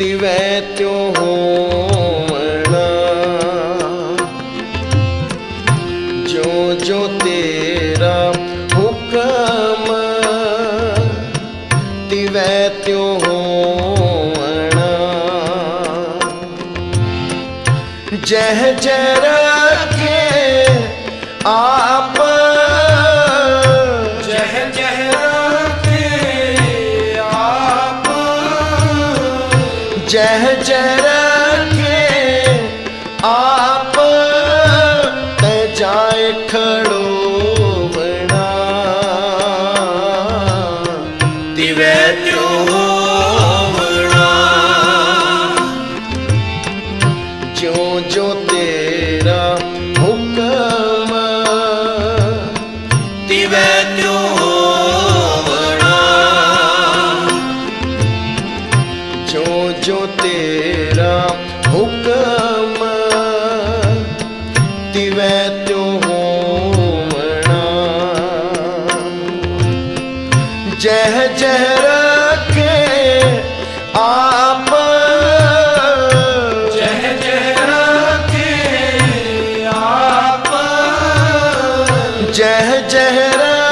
ਤਿਵੈ ਤਿਉ ਹੋਵਣਾ। ਜੋ ਜੋ ਤੇਰਾ ਹੁਕਮ ਤਿਵੈ ਤਿਉ ਹੋਵਣਾ। ਜਹ ਜਹ ਰੱਖੇ ਆਪ ਜਹ ਜਹ ਰਖੇ ਆਪ ਤੈ ਜਾਏ ਖੜੋਵਣਾ ਦਿਵੈ ਤਿਉ ਹੋਵਣਾ ਜਿਉ ਜੋ ਤੇਰਾ ਹੁਕਮ ਤਿਵੈ ਤਿਉ ਹੋਵਣਾ। ਜਹ ਜਹ ਰਖੇ ਆਪ। ਜਹ ਜਹ ਰਖੇ ਆਪ। ਜਹ ਜਹ ਰਖੇ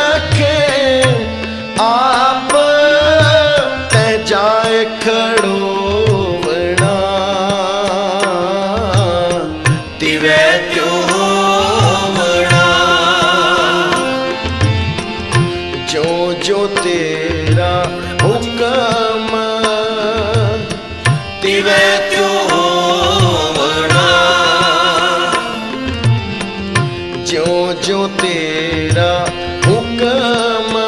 ਦਿਵੈ ਤਿਉ ਹੋਵਣਾ ਜੋ ਜੋ ਤੇਰਾ ਹੁਕਮ ਦਿਵੈ ਤਿਉ ਹੋਵਣਾ ਜੋ ਜੋ ਤੇਰਾ ਹੁਕਮ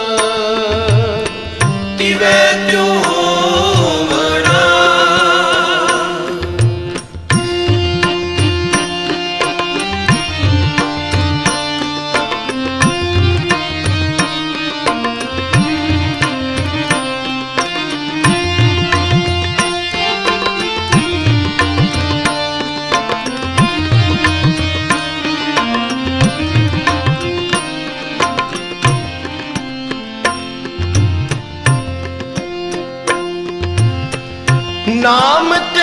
ਨਾਮ ਤੇਰੇ